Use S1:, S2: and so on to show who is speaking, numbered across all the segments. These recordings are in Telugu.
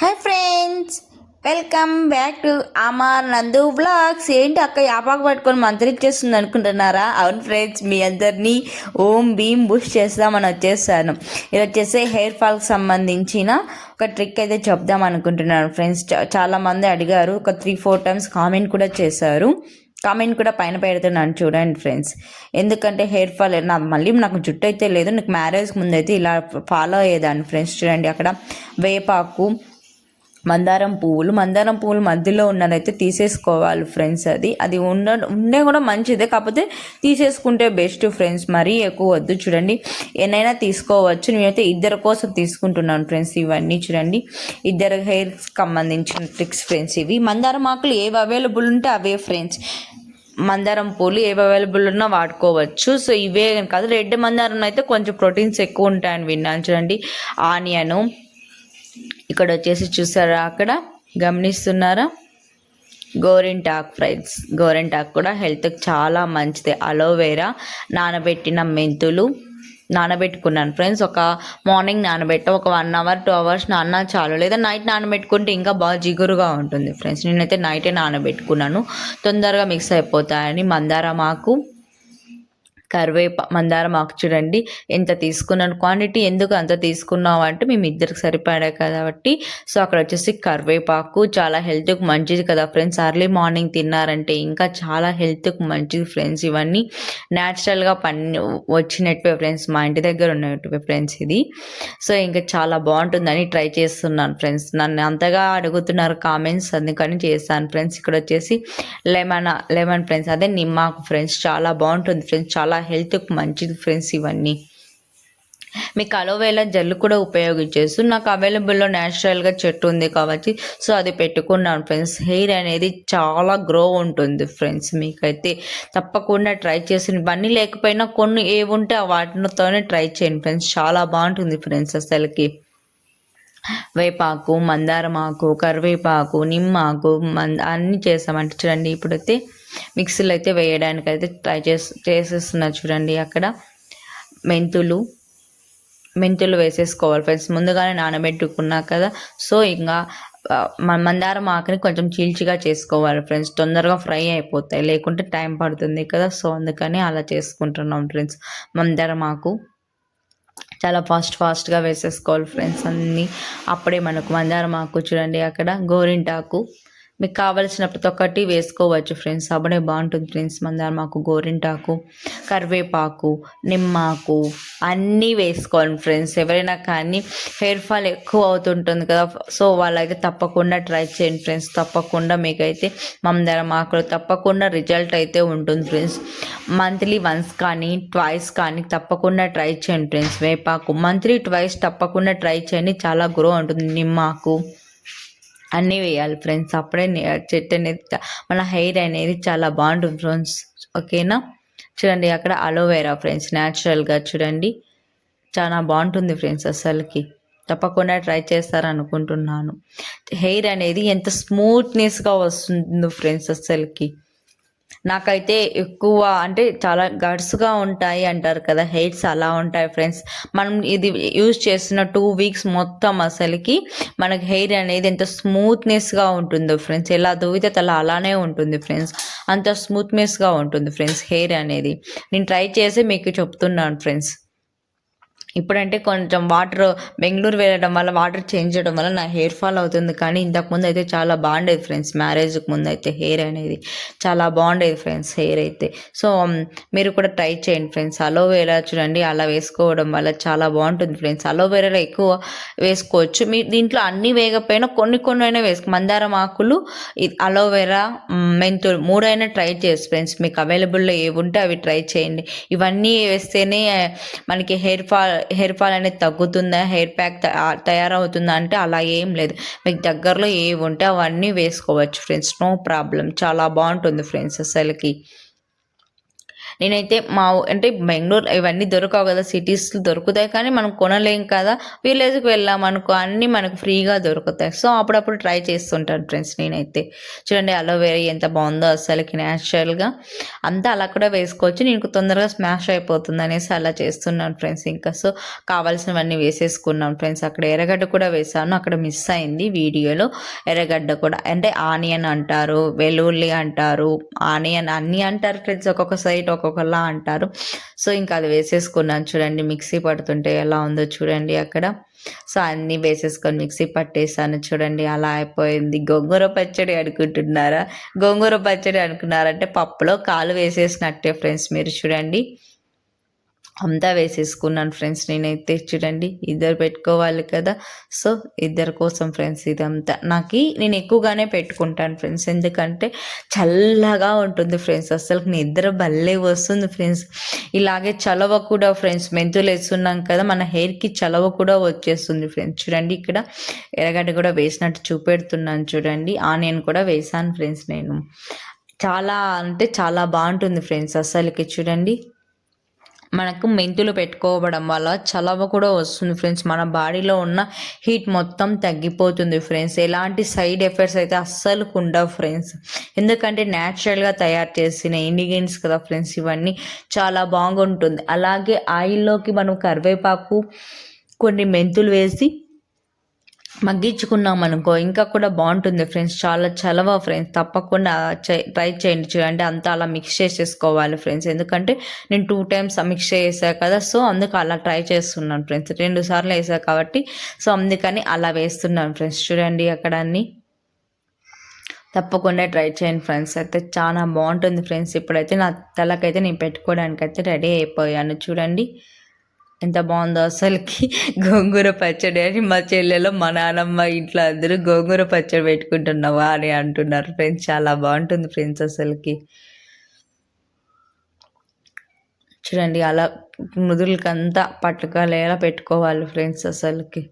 S1: Hi friends welcome back to Amar Nandu vlogs ఏంటి అక్క యాపాకు పట్టుకొని మంత్రిచ్చేస్తుంది అనుకుంటున్నారా? అవును ఫ్రెండ్స్ మీ అందరినీ ఓం భీమ్ బుష్ చేద్దామని వచ్చేసాను. ఇది వచ్చేసి హెయిర్ ఫాల్కి సంబంధించిన ఒక ట్రిక్ అయితే చెప్దాం అనుకుంటున్నాను ఫ్రెండ్స్ చాలామంది చాలా మంది అడిగారు. ఒక త్రీ ఫోర్ టైమ్స్ కామెంట్ కూడా చేశారు. కామెంట్ కూడా పైన పెడుతున్నాను చూడండి ఫ్రెండ్స్ ఎందుకంటే హెయిర్ ఫాల్ నా మళ్ళీ నాకు జుట్టు అయితే లేదు. నాకు మ్యారేజ్ ముందు అయితే ఇలా ఫాలో అయ్యేదాన్ని ఫ్రెండ్స్ చూడండి అక్కడ వేపాకు మందారం పువ్వులు. మందారం పువ్వులు మధ్యలో ఉన్నదైతే తీసేసుకోవాలి ఫ్రెండ్స్ అది. అది ఉండ ఉండే కూడా మంచిదే. కాకపోతే తీసేసుకుంటే బెస్ట్ ఫ్రెండ్స్ మరీ ఎక్కువ వద్దు. చూడండి ఏనైనా తీసుకోవచ్చు. నేనైతే ఇద్దరు కోసం తీసుకుంటున్నాను ఫ్రెండ్స్ ఇవన్నీ చూడండి. ఇద్దరు హెయిర్కి సంబంధించిన ట్రిక్స్ ఫ్రెండ్స్ ఇవి. మందారం ఆకులు ఏవి అవైలబుల్ ఉంటే అవే ఫ్రెండ్స్ మందారం పూలు ఏవి అవైలబుల్ ఉన్నా వాడుకోవచ్చు. సో ఇవే కాదు. రెడ్ మందారం అయితే కొంచెం ప్రోటీన్స్ ఎక్కువ ఉంటాయని విన్నాను చూడండి. ఆనియను ఇక్కడ వచ్చేసి చూసారా అక్కడ? గమనిస్తున్నారా? గోరింటాక్ ఫ్రైడ్స్ గోరింటాక్ కూడా హెల్త్కి చాలా మంచిది. అలోవేరా నానబెట్టిన మెంతులు. నానబెట్టుకున్నాను ఫ్రెండ్స్. ఒక మార్నింగ్ నానబెట్ట ఒక వన్ అవర్ టూ అవర్స్ నాన్న చాలు. లేదా నైట్ నానబెట్టుకుంటే ఇంకా బాగా జిగురుగా ఉంటుంది ఫ్రెండ్స్. నేనైతే నైటే నానబెట్టుకున్నాను. తొందరగా మిక్స్ అయిపోతాయని మందారం ఆకు కరివేపా మందారం ఆకు చూడండి. ఎంత తీసుకున్నాను? క్వాంటిటీ ఎందుకు అంత తీసుకున్నావు అంటే మేము ఇద్దరికి సరిపడా కాబట్టి. సో అక్కడ వచ్చేసి కరివేపాకు చాలా హెల్త్కి మంచిది కదా ఫ్రెండ్స్ అర్లీ మార్నింగ్ తిన్నారంటే ఇంకా చాలా హెల్త్కి మంచిది ఫ్రెండ్స్ ఇవన్నీ. న్యాచురల్గా పని వచ్చినట్టు ఫ్రెండ్స్ మా ఇంటి దగ్గర ఉన్నట్టు ఫ్రెండ్స్ ఇది. సో ఇంకా చాలా బాగుంటుందని ట్రై చేస్తున్నాను ఫ్రెండ్స్ నన్ను అంతగా అడుగుతున్నారు కామెంట్స్ అందుకని చేస్తాను ఫ్రెండ్స్ ఇక్కడ వచ్చేసి లెమన్ లెమన్ ఫ్రెండ్స్ అదే నిమ్మాకు ఫ్రెండ్స్ చాలా బాగుంటుంది ఫ్రెండ్స్ చాలా హెల్త్కి మంచిది ఫ్రెండ్స్ ఇవన్నీ. మీకు అలోవేలా జెల్ కూడా ఉపయోగించేస్తూ నాకు అవైలబుల్లో న్యాచురల్గా చెట్టు ఉంది కాబట్టి సో అది పెట్టుకున్నాను ఫ్రెండ్స్. హెయిర్ అనేది చాలా గ్రో ఉంటుంది ఫ్రెండ్స్ మీకైతే తప్పకుండా ట్రై చేసి ఇవన్నీ లేకపోయినా కొన్ని ఏముంటే ఆ వాటితోనే ట్రై చేయండి ఫ్రెండ్స్. చాలా బాగుంటుంది ఫ్రెండ్స్ అసలుకి. వేపాకు మందారం ఆకు కరివేపాకు నిమ్మాకు మంద అన్నీ చేసామంటే చూడండి ఇప్పుడైతే మిక్సీలో అయితే వేయడానికి అయితే ట్రై చేసి చేసేస్తున్నా చూడండి అక్కడ. మెంతులు మెంతులు వేసేసుకోవాలి ఫ్రెండ్స్. ముందుగానే నానబెట్టుకున్నా కదా. సో ఇంకా మందారం ఆకుని కొంచెం చీల్చిగా చేసుకోవాలి ఫ్రెండ్స్. తొందరగా ఫ్రై అయిపోతాయి. లేకుంటే టైం పడుతుంది కదా. సో అందుకని అలా చేసుకుంటున్నాం ఫ్రెండ్స్. మందారం ఆకు చాలా ఫాస్ట్ ఫాస్ట్గా వేసేసుకోవాలి ఫ్రెండ్స్ అన్నీ. అప్పుడే మనకు మందారం ఆకు చూడండి అక్కడ. గోరింటాకు మీకు కావలసిన ప్రతి ఒక్కటి వేసుకోవచ్చు ఫ్రెండ్స్. అప్పుడే బాగుంటుంది ఫ్రెండ్స్. మందారం మాకు గోరింటాకు కరివేపాకు నిమ్మాకు అన్నీ వేసుకోవాలి ఫ్రెండ్స్. ఎవరైనా కానీ హెయిర్ ఫాల్ ఎక్కువ అవుతుంటుంది కదా సో వాళ్ళైతే తప్పకుండా ట్రై చేయండి ఫ్రెండ్స్. తప్పకుండా మీకైతే మందారం ఆకులు తప్పకుండా రిజల్ట్ అయితే ఉంటుంది ఫ్రెండ్స్. మంత్లీ వన్స్ కానీ ట్వైస్ కానీ తప్పకుండా ట్రై చేయండి ఫ్రెండ్స్. వేపాకు మంత్లీ ట్వైస్ తప్పకుండా ట్రై చేయండి. చాలా గ్రో ఉంటుంది నిమ్మాకు. అన్నీ వేయాలి ఫ్రెండ్స్. అప్పుడే చెట్టు అనేది మన హెయిర్ అనేది చాలా బాగుంటుంది ఫ్రెండ్స్. ఓకేనా? చూడండి అక్కడ అలోవేరా ఫ్రెండ్స్. న్యాచురల్గా చూడండి. చాలా బాగుంటుంది ఫ్రెండ్స్ అసలుకి తప్పకుండా ట్రై చేస్తారనుకుంటున్నాను. హెయిర్ అనేది ఎంత స్మూత్నెస్గా వస్తుందో ఫ్రెండ్స్ అసలుకి నాకైతే ఎక్కువ అంటే చాలా గడ్స్గా ఉంటాయి అంటారు కదా హెయిర్స్ అలా ఉంటాయి ఫ్రెండ్స్. మనం ఇది యూజ్ చేస్తున్న టూ వీక్స్ మొత్తం అసలుకి మనకి హెయిర్ అనేది ఎంత స్మూత్నెస్గా ఉంటుందో ఫ్రెండ్స్. ఎలా దువితే అలా అలానే ఉంటుంది ఫ్రెండ్స్. అంత స్మూత్నెస్గా ఉంటుంది ఫ్రెండ్స్ హెయిర్ అనేది. నేను ట్రై చేసి మీకు చెప్తున్నాను ఫ్రెండ్స్. ఇప్పుడంటే కొంచెం వాటర్ బెంగళూరు వెళ్ళడం వల్ల వాటర్ చేంజ్ చేయడం వల్ల నా హెయిర్ ఫాల్ అవుతుంది. కానీ ఇంతకుముందు అయితే చాలా బాగుండేది ఫ్రెండ్స్ మ్యారేజ్కి ముందు అయితే హెయిర్ అనేది చాలా బాగుండేది ఫ్రెండ్స్ హెయిర్ అయితే. సో um, మీరు కూడా ట్రై చేయండి ఫ్రెండ్స్ అలోవేరా చూడండి అలా వేసుకోవడం వల్ల చాలా బాగుంటుంది ఫ్రెండ్స్ అలోవేరాలో ఎక్కువ వేసుకోవచ్చు. మీ దీంట్లో అన్ని వేయకపోయినా కొన్ని కొన్ని అయినా వేసుకో మందారం ఆకులు అలోవేరా మెంతులు మూడైనా ట్రై చేసి ఫ్రెండ్స్ మీకు అవైలబుల్లో ఏవి ఉంటే అవి ట్రై చేయండి. ఇవన్నీ వేస్తేనే మనకి హెయిర్ ఫాల్ హెయిర్ ఫాల్ అనేది తగ్గుతుందా? హెయిర్ ప్యాక్ తయారవుతుందా అంటే అలా ఏం లేదు. మీకు దగ్గరలో ఏవి ఉంటే అవన్నీ వేసుకోవచ్చు ఫ్రెండ్స్. No problem. చాలా బాగుంటుంది ఫ్రెండ్స్ అసలుకి. నేనైతే మా ఊ- అంటే బెంగళూరు ఇవన్నీ దొరకవు కదా సిటీస్ దొరుకుతాయి కానీ మనం కొనలేం కదా. విలేజ్కి వెళ్ళాం అనుకో అన్నీ మనకు ఫ్రీగా దొరుకుతాయి. సో అప్పుడప్పుడు ట్రై చేస్తుంటాను ఫ్రెండ్స్ నేనైతే. చూడండి అలోవేరా ఎంత బాగుందో అసలుకి న్యాచురల్గా అంతా అలా కూడా వేసుకోవచ్చు. నేను తొందరగా స్మాష్ అయిపోతుంది అనేసి అలా చేస్తున్నాను ఫ్రెండ్స్ ఇంకా. సో కావాల్సినవన్నీ వేసేసుకున్నాను ఫ్రెండ్స్. అక్కడ ఎర్రగడ్డ కూడా వేసాను. అక్కడ మిస్ అయింది వీడియోలో. ఎర్రగడ్డ కూడా అంటే ఆనియన్ అంటారు వెల్లుల్లి అంటారు ఆనియన్ అన్నీ అంటారు ఫ్రెండ్స్ ఒక్కొక్క సైడ్ ఒక్కొక్కలా అంటారు. సో ఇంకా అది వేసేసుకున్నాను చూడండి మిక్సీ పడుతుంటే ఎలా ఉందో చూడండి అక్కడ. సో అన్నీ వేసేసుకొని మిక్సీ పట్టేసాను చూడండి అలా అయిపోయింది. గోంగూర పచ్చడి అనుకుంటున్నారా? గోంగూర పచ్చడి అనుకున్నారంటే పప్పులో కాలు వేసేసినట్టే ఫ్రెండ్స్ మీరు చూడండి. అంతా వేసేసుకున్నాను ఫ్రెండ్స్ నేనైతే. చూడండి ఇద్దరు పెట్టుకోవాలి కదా. సో ఇద్దరి కోసం ఫ్రెండ్స్ ఇదంతా. నాకు నేను ఎక్కువగానే పెట్టుకుంటాను ఫ్రెండ్స్. ఎందుకంటే చల్లగా ఉంటుంది ఫ్రెండ్స్. అసలు నిద్ర భలే వస్తుంది ఫ్రెండ్స్. ఇలాగే చలవ కూడా ఫ్రెండ్స్ మెంతులు వేస్తున్నాం కదా మన హెయిర్కి చలవ కూడా వచ్చేస్తుంది ఫ్రెండ్స్. చూడండి ఇక్కడ ఎర్రగడ్డ కూడా వేసినట్టు చూపెడుతున్నాను చూడండి. ఆనియన్ కూడా వేసాను ఫ్రెండ్స్ నేను. చాలా అంటే చాలా బాగుంటుంది ఫ్రెండ్స్ అసలుకి చూడండి మనకు మెంతులు పెట్టుకోవడం వల్ల చలవ కూడా వస్తుంది ఫ్రెండ్స్. మన బాడీలో ఉన్న హీట్ మొత్తం తగ్గిపోతుంది ఫ్రెండ్స్. ఎలాంటి సైడ్ ఎఫెక్ట్స్ అయితే అస్సలు ఉండవు ఫ్రెండ్స్. ఎందుకంటే న్యాచురల్గా తయారు చేసిన ఇండిగ్రీడియంట్స్ కదా ఫ్రెండ్స్ ఇవన్నీ చాలా బాగుంటుంది. అలాగే ఆయిల్లోకి మనం కరివేపాకు కొన్ని మెంతులు వేసి మగ్గించుకున్నాం అనుకో ఇంకా కూడా బాగుంటుంది ఫ్రెండ్స్. చాలా చలవ ఫ్రెండ్స్. తప్పకుండా ట్రై చేయండి చూడండి. అంతా అలా మిక్స్ చేసేసుకోవాలి ఫ్రెండ్స్. ఎందుకంటే నేను టూ టైమ్స్ మిక్స్ చేసాను కదా సో అందుకు అలా ట్రై చేస్తున్నాను ఫ్రెండ్స్. రెండు సార్లు వేసాను కాబట్టి సో అందుకని అలా వేస్తున్నాను ఫ్రెండ్స్. చూడండి అక్కడ అన్ని తప్పకుండా ట్రై చేయండి ఫ్రెండ్స్. అయితే చాలా బాగుంటుంది ఫ్రెండ్స్. ఇప్పుడైతే నా తలకైతే నేను పెట్టుకోవడానికి అయితే రెడీ అయిపోయాను. చూడండి. ఎంత బాగుందో అసలుకి గోంగూర పచ్చడి అని మా చెల్లెలో మా నానమ్మ ఇంట్లో అందరూ గోంగూర పచ్చడి పెట్టుకుంటున్నావా అని అంటున్నారు ఫ్రెండ్స్ చాలా బాగుంటుంది ఫ్రెండ్స్ అసలుకి. చూడండి అలా మృదులకంతా పట్టుకలేలా పెట్టుకోవాలి ఫ్రెండ్స్ అసలుకి.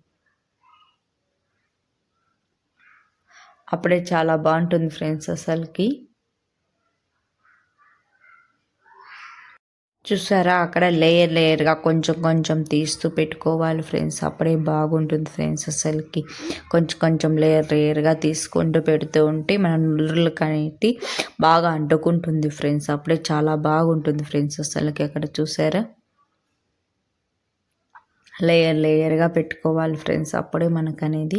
S1: అప్పుడే చాలా బాగుంటుంది ఫ్రెండ్స్ అసలుకి. చూసారా? అక్కడ లేయర్ లేయర్గా కొంచెం కొంచెం తీస్తూ పెట్టుకోవాలి ఫ్రెండ్స్ అప్పుడే బాగుంటుంది ఫ్రెండ్స్ అసలుకి. కొంచెం కొంచెం లేయర్ లేయర్గా తీసుకుంటూ పెడుతూ ఉంటే మన నుర్రులకు అనేది బాగా అంటుకుంటుంది ఫ్రెండ్స్ అప్పుడే చాలా బాగుంటుంది ఫ్రెండ్స్ అసలుకి అక్కడ చూసారా? లేయర్ లేయర్గా పెట్టుకోవాలి ఫ్రెండ్స్ అప్పుడే మనకు అనేది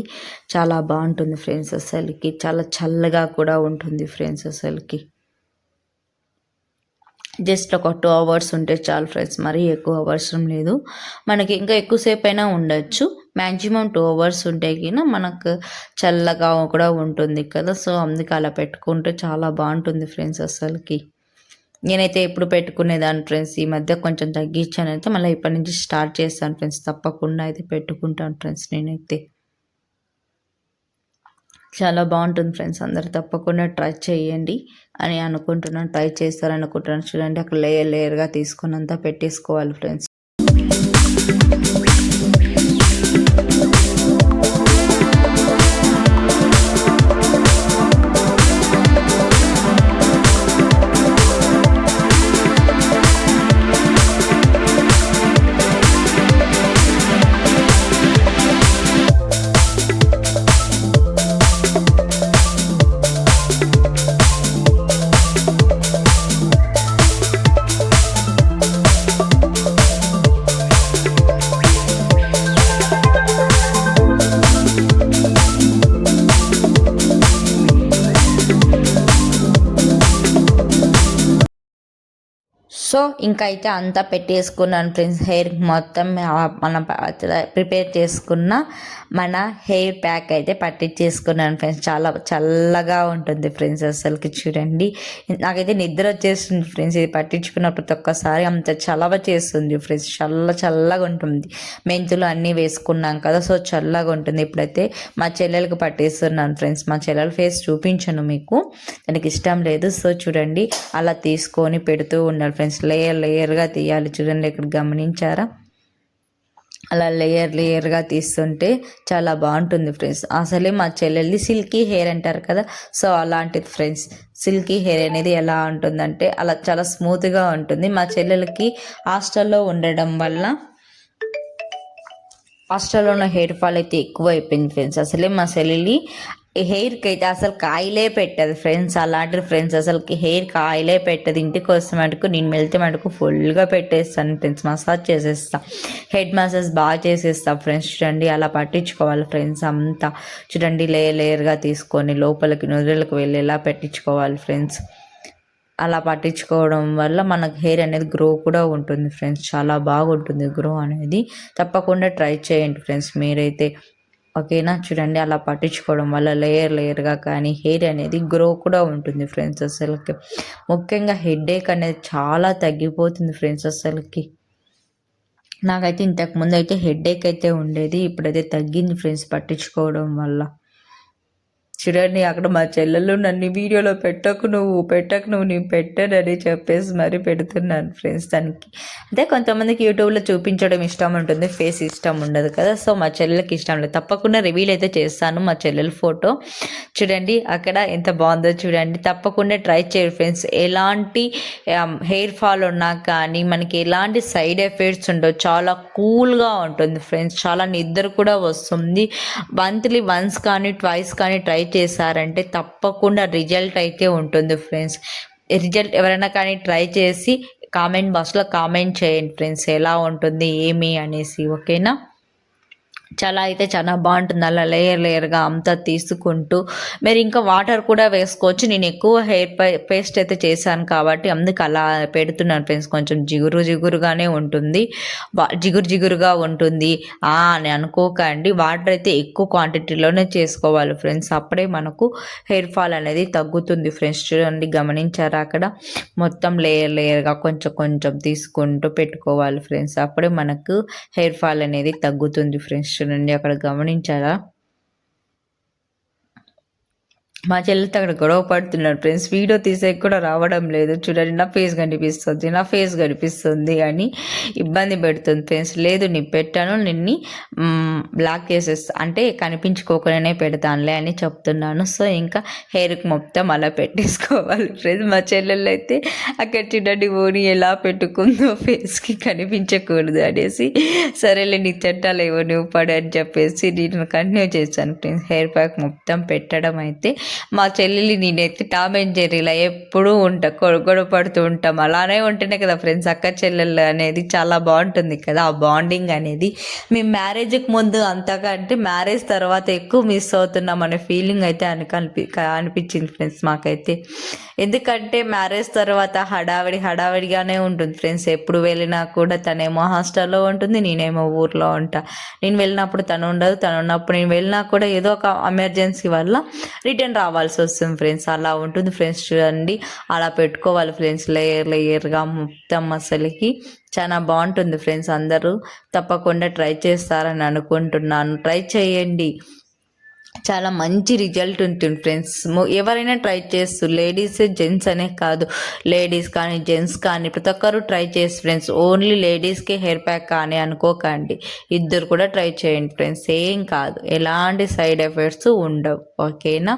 S1: చాలా బాగుంటుంది ఫ్రెండ్స్ అసలుకి. చాలా చల్లగా కూడా ఉంటుంది ఫ్రెండ్స్ అసలుకి. జస్ట్ ఒక టూ అవర్స్ ఉంటే చాలు ఫ్రెండ్స్ మరీ ఎక్కువ అవసరం లేదు. మనకి ఇంకా ఎక్కువసేపు అయినా ఉండొచ్చు. మ్యాక్సిమం టూ అవర్స్ ఉంటే కన్నా మనకు చల్లగా కూడా ఉంటుంది కదా సో అందుకే అలా పెట్టుకుంటే చాలా బాగుంటుంది ఫ్రెండ్స్ అసలుకి. నేనైతే ఎప్పుడు పెట్టుకునేదాన్ని ఫ్రెండ్స్ ఈ మధ్య కొంచెం తగ్గించాను అయితే మళ్ళీ ఇప్పటి నుంచి స్టార్ట్ చేస్తాను ఫ్రెండ్స్ తప్పకుండా అయితే పెట్టుకుంటాను ఫ్రెండ్స్ నేనైతే. చాలా బాగుంటుంది ఫ్రెండ్స్. అందరు తప్పకుండా ట్రై చేయండి అని అనుకుంటున్నాను. ట్రై చేస్తారనుకుంటున్నాను. చూడండి అక్కడ లేయర్ లేయర్గా తీసుకున్నంత పెట్టేసుకోవాలి ఫ్రెండ్స్. సో ఇంకా అయితే అంతా పెట్టేసుకున్నాను ఫ్రెండ్స్. హెయిర్ మొత్తం మనం ప్రిపేర్ చేసుకున్న మన హెయిర్ ప్యాక్ అయితే పట్టించేసుకున్నాను ఫ్రెండ్స్. చాలా చల్లగా ఉంటుంది ఫ్రెండ్స్ అసలుకి చూడండి. నాకైతే నిద్ర వచ్చేస్తుంది ఫ్రెండ్స్. ఇది పట్టించుకున్న ప్రతి ఒక్కసారి అంత చలవ చేస్తుంది ఫ్రెండ్స్. చల్ల చల్లగా ఉంటుంది. మెంతులు అన్నీ వేసుకున్నాం కదా సో చల్లగా ఉంటుంది. ఇప్పుడైతే మా చెల్లెలకు పట్టేస్తున్నాను ఫ్రెండ్స్. మా చెల్లెల ఫేస్ చూపించను మీకు. దానికి ఇష్టం లేదు. సో చూడండి అలా తీసుకొని పెడుతూ ఉండాలి ఫ్రెండ్స్. లేయర్ లేయర్గా తీయాలి. చూడండి ఇక్కడ గమనించారా? అలా లేయర్ లేయర్గా తీస్తుంటే చాలా బాగుంటుంది ఫ్రెండ్స్ అసలే మా చెల్లెల్ది సిల్కీ హెయిర్ అంటారు కదా. సో అలాంటిది ఫ్రెండ్స్ సిల్కీ హెయిర్ అనేది ఎలా ఉంటుందంటే అలా చాలా స్మూత్గా ఉంటుంది. మా చెల్లెలకి హాస్టల్లో ఉండడం వల్ల హాస్టల్లో ఉన్న హెయిర్ ఫాల్ అయితే ఎక్కువ అయిపోయింది ఫ్రెండ్స్ అసలే మా చెల్లెలి హెయిర్కి అయితే అసలు కాయలే పెట్టదు ఫ్రెండ్స్. అలాంటి ఫ్రెండ్స్ అసలు హెయిర్ కాయలే పెట్టదు. ఇంటికి వస్తే మటుకు నేను వెళ్తే మటుకు ఫుల్గా పెట్టేస్తాను ఫ్రెండ్స్. మసాజ్ చేసేస్తా. హెడ్ మసాజ్ బాగా చేసేస్తా ఫ్రెండ్స్. చూడండి అలా పట్టించుకోవాలి ఫ్రెండ్స్ అంతా. చూడండి లేయర్ లేయర్గా తీసుకొని లోపలికి నుదురులకు వెళ్ళేలా పెట్టించుకోవాలి ఫ్రెండ్స్. అలా పట్టించుకోవడం వల్ల మనకు హెయిర్ అనేది గ్రో కూడా ఉంటుంది ఫ్రెండ్స్. చాలా బాగుంటుంది గ్రో అనేది. తప్పకుండా ట్రై చేయండి ఫ్రెండ్స్ మీరైతే. ఓకేనా? చూడండి అలా పట్టించుకోవడం వల్ల లేయర్ లేయర్గా కానీ హెయిర్ అనేది గ్రో కూడా ఉంటుంది ఫ్రెండ్స్ అసలుకి ముఖ్యంగా హెడేక్ అనేది చాలా తగ్గిపోతుంది ఫ్రెండ్స్ అసలుకి నాకైతే ఇంతకు ముందు అయితే హెడేక్ అయితే ఉండేది ఇప్పుడైతే తగ్గింది ఫ్రెండ్స్ పట్టించుకోవడం వల్ల. చూడండి అక్కడ మా చెల్లెలు నన్ను వీడియోలో పెట్టకు నువ్వు పెట్టకు నువ్వు నేను పెట్టానని చెప్పేసి మరి పెడుతున్నాను ఫ్రెండ్స్ దానికి అదే కొంతమందికి యూట్యూబ్లో చూపించడం ఇష్టం ఉంటుంది ఫేస్ ఇష్టం ఉండదు కదా. సో మా చెల్లెలకి ఇష్టం లేదు. తప్పకుండా రివీల్ అయితే చేస్తాను మా చెల్లెల ఫోటో చూడండి అక్కడ ఎంత బాగుందో చూడండి. తప్పకుండా ట్రై చేయరు ఫ్రెండ్స్ ఎలాంటి um, హెయిర్ ఫాల్ ఉన్నా కానీ మనకి ఎలాంటి సైడ్ ఎఫెక్ట్స్ ఉండవు. చాలా కూల్గా ఉంటుంది ఫ్రెండ్స్ చాలా నిద్ర కూడా వస్తుంది. మంత్లీ వన్స్ కానీ ట్వైస్ కానీ ట్రై చేశారంటే తప్పకుండా రిజల్ట్ అయితే ఉంటుంది ఫ్రెండ్స్. రిజల్ట్ ఎవరైనా కానీ ట్రై చేసి కామెంట్ బాక్స్లో కామెంట్ చేయండి ఫ్రెండ్స్. ఎలా ఉంటుంది ఏమి అనేసి ఓకేనా? చాలా అయితే చాలా బాగుంటుంది. అలా లేయర్ లేయర్గా అంతా తీసుకుంటూ మీరు ఇంకా వాటర్ కూడా వేసుకోవచ్చు. నేను ఎక్కువ హెయిర్ పేస్ట్ అయితే చేశాను కాబట్టి అందుకు అలా పెడుతున్నాను ఫ్రెండ్స్ కొంచెం జిగురు జిగురుగానే ఉంటుంది. జిగురు జిగురుగా ఉంటుంది. అని అనుకోకండి. వాటర్ అయితే ఎక్కువ క్వాంటిటీలోనే చేసుకోవాలి ఫ్రెండ్స్ అప్పుడే మనకు హెయిర్ ఫాల్ అనేది తగ్గుతుంది ఫ్రెండ్స్ చూడండి గమనించారా అక్కడ? మొత్తం లేయర్ లేయర్గా కొంచెం కొంచెం తీసుకుంటూ పెట్టుకోవాలి ఫ్రెండ్స్ అప్పుడే మనకు హెయిర్ ఫాల్ అనేది తగ్గుతుంది ఫ్రెండ్స్ చూడండి అక్కడ గమనించారా? మా చెల్లితో అక్కడ గొడవ పడుతున్నాడు ఫ్రెండ్స్. వీడియో తీసే కూడా రావడం లేదు. చూడండి నా ఫేస్ కనిపిస్తుంది నా ఫేస్ కనిపిస్తుంది అని ఇబ్బంది పెడుతుంది ఫ్రెండ్స్. లేదు నీ పెట్టాను నిన్ని బ్లాక్ చేసేస్తా. అంటే కనిపించుకోకనే పెడతానులే అని చెప్తున్నాను. సో ఇంకా హెయిర్కి మొత్తం అలా పెట్టేసుకోవాలి ఫ్రెండ్స్. మా చెల్లెళ్ళు అయితే అక్కడ చూడండి ఓని ఎలా పెట్టుకుందో ఫేస్కి కనిపించకూడదు అనేసి సరేలే నీ చెట్టాలేవో నువ్వు పడని అని చెప్పేసి నేను కంటిన్యూ చేశాను ఫ్రెండ్స్. హెయిర్ ప్యాక్ మొత్తం పెట్టడం అయితే మా చెల్లెలి నేనైతే టామ్ అండ్ జెర్రీలా ఎప్పుడూ ఉంటా గొడవ పడుతూ ఉంటాం. అలానే ఉంటేనే కదా ఫ్రెండ్స్ అక్క చెల్లెళ్ళు అనేది చాలా బాగుంటుంది కదా. ఆ బాండింగ్ అనేది మేము మ్యారేజ్కి ముందు అంతగా అంటే మ్యారేజ్ తర్వాత ఎక్కువ మిస్ అవుతున్నాం అనే ఫీలింగ్ అయితే అనిపి అనిపించింది ఫ్రెండ్స్ మాకైతే. ఎందుకంటే మ్యారేజ్ తర్వాత హడావిడి హడావిడిగానే ఉంటుంది ఫ్రెండ్స్. ఎప్పుడు వెళ్ళినా కూడా తనేమో హాస్టల్లో ఉంటుంది నేనేమో ఊర్లో ఉంటా. నేను వెళ్ళినప్పుడు తను ఉండదు తను ఉన్నప్పుడు నేను వెళ్ళినా కూడా ఏదో ఒక ఎమర్జెన్సీ వల్ల రిటర్న్ రావాల్సి వస్తుంది ఫ్రెండ్స్ అలా ఉంటుంది ఫ్రెండ్స్ చూడండి. అలా పెట్టుకోవాలి ఫ్రెండ్స్ లేయర్ లేయర్గా మొత్తం అసలుకి. చాలా బాగుంటుంది ఫ్రెండ్స్ అందరూ. తప్పకుండా ట్రై చేస్తారని అనుకుంటున్నాను. ట్రై చేయండి. చాలా మంచి రిజల్ట్ ఉంటుంది ఫ్రెండ్స్. ఎవరైనా ట్రై చేస్తూ లేడీస్ జెంట్స్ అనే కాదు లేడీస్ కానీ జెంట్స్ కానీ ప్రతి ఒక్కరు ట్రై చేసి ఫ్రెండ్స్ ఓన్లీ లేడీస్కే హెయిర్ ప్యాక్ కానీ అనుకోకండి. ఇద్దరు కూడా ట్రై చేయండి ఫ్రెండ్స్ ఏం కాదు. ఎలాంటి సైడ్ ఎఫెక్ట్స్ ఉండవు ఓకేనా?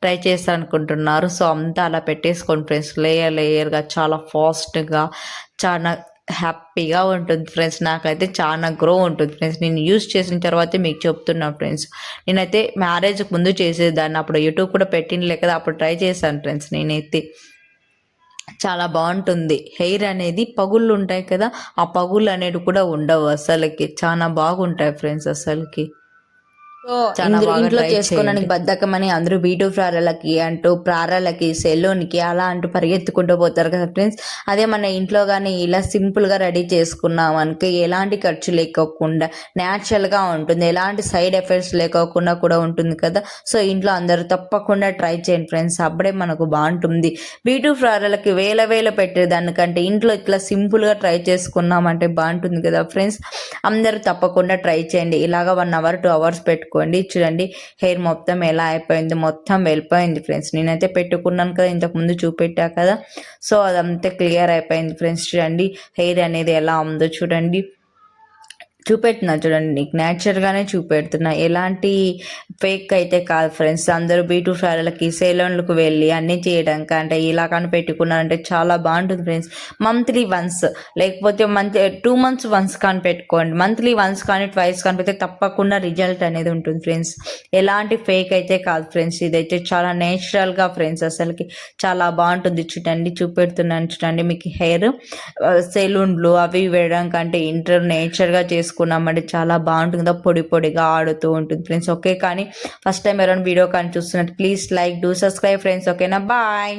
S1: ట్రై చేస్తా అనుకుంటున్నారు. సో అంతా అలా పెట్టేసుకోండి ఫ్రెండ్స్. లేయర్ లేయర్గా చాలా ఫాస్ట్గా చాలా హ్యాపీగా ఉంటుంది ఫ్రెండ్స్. నాకైతే చాలా గ్రో ఉంటుంది ఫ్రెండ్స్. నేను యూస్ చేసిన తర్వాతే మీకు చెప్తున్నా ఫ్రెండ్స్. నేనైతే మ్యారేజ్కి ముందు చేసేదాన్ని. అప్పుడు యూట్యూబ్ కూడా పెట్టినలే కదా అప్పుడు ట్రై చేశాను ఫ్రెండ్స్ నేనైతే. చాలా బాగుంటుంది. హెయిర్ అనేది పగుళ్ళు ఉంటాయి కదా ఆ పగుళ్ళు అనేవి కూడా ఉండవు అసలుకి. చాలా బాగుంటాయి ఫ్రెండ్స్ అసలుకి.
S2: సో ఇంట్లో చేసుకోవడానికి బద్ధకం అని అందరూ బీటూ ఫ్రారలకి అంటూ ప్రారాలకి సెలూన్కి అలా అంటూ పరిగెత్తుకుంటూ పోతారు కదా ఫ్రెండ్స్. అదే మన ఇంట్లో కానీ ఇలా సింపుల్గా రెడీ చేసుకున్నాం అనుకో ఎలాంటి ఖర్చు లేకోకుండా న్యాచురల్గా ఉంటుంది. ఎలాంటి సైడ్ ఎఫెక్ట్స్ లేకోకుండా కూడా ఉంటుంది కదా. సో ఇంట్లో అందరూ తప్పకుండా ట్రై చేయండి ఫ్రెండ్స్. అప్పుడే మనకు బాగుంటుంది. బీటూ ఫ్రారలకి వేల వేల పెట్టేదానికంటే ఇంట్లో ఇట్లా సింపుల్గా ట్రై చేసుకున్నామంటే బాగుంటుంది కదా ఫ్రెండ్స్. అందరూ తప్పకుండా ట్రై చేయండి. ఇలాగ వన్ అవర్ టూ అవర్స్ పెట్టు పెట్టుకోండి. చూడండి హెయిర్ మొత్తం ఎలా అయిపోయింది మొత్తం వెళ్ళిపోయింది ఫ్రెండ్స్. నేనైతే పెట్టుకున్నాను కదా ఇంతకు ముందు చూపెట్టా కదా. సో అదంతా క్లియర్ అయిపోయింది ఫ్రెండ్స్. చూడండి హెయిర్ అనేది ఎలా ఉందో చూడండి.
S1: చూపెడుతున్నా చూడండి నీకు న్యాచురల్గానే చూపెడుతున్నా. ఎలాంటి ఫేక్ అయితే కాదు ఫ్రెండ్స్ అందరూ బ్యూటీ పార్లర్లకి సెలూన్లకు వెళ్ళి అన్నీ చేయడానికి అంటే ఇలా కనిపెట్టుకున్నారంటే చాలా బాగుంటుంది ఫ్రెండ్స్ మంత్లీ వన్స్ లేకపోతే మంత్ టూ మంత్స్ వన్స్ కానీ పెట్టుకోండి మంత్లీ వన్స్ కానీ ట్వైస్ కానీ పెడితే తప్పకుండా రిజల్ట్ అనేది ఉంటుంది ఫ్రెండ్స్ ఎలాంటి ఫేక్ అయితే కాదు ఫ్రెండ్స్ ఇదైతే చాలా నేచురల్గా ఫ్రెండ్స్ అసలుకి చాలా బాగుంటుంది. చూడండి చూపెడుతున్నాను చూడండి మీకు హెయిర్ సెలూన్లు eh, అవి వేయడం కంటే ఇంటర్ నేచర్గా చేసుకున్నామంటే చాలా బాగుంటుంది. పొడి పొడిగా ఆడుతూ ఉంటుంది ఫ్రెండ్స్. ఓకే కానీ ఫస్ట్ టైం ఎవరైనా వీడియో కానీ చూస్తున్నట్టు please like do subscribe friends. ఓకేనా? బాయ్.